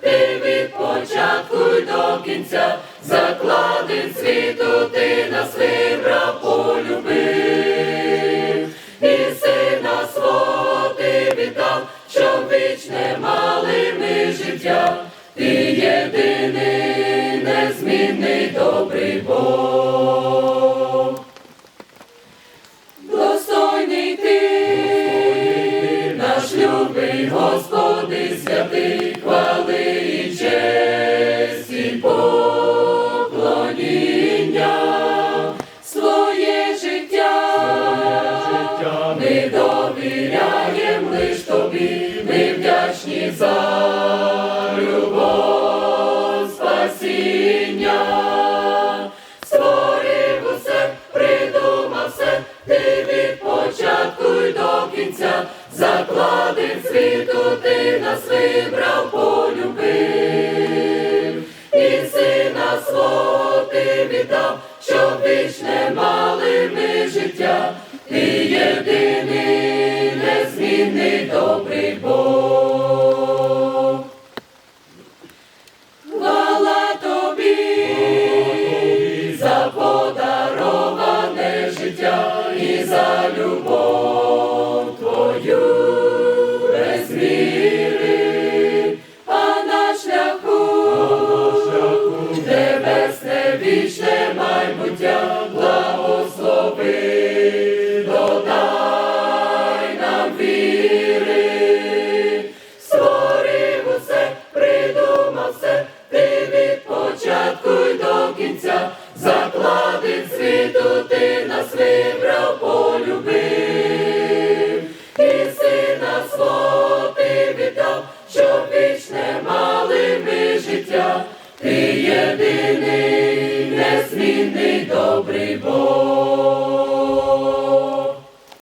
ти від початку до кінця, закладин світу життя, ти єдиний, незмінний добрий Бог. Достойний ти, наш любий Господи, святий, хвали і честь і поклоніння, своє життя, ми довіряємо лиш тобі, ми вдячні за ти від початку й до кінця, заклади світу ти нас вибрав, полюбив, і сина свого ти віддав, щоб вічне мали ми життя, ти єдиний, і за любов твою. Без міри, а на шляху небесне вічне майбуття благослови, віри, створив усе, придумав все, ти від початку й до кінця, ти єдиний, незмінний добрий Бог.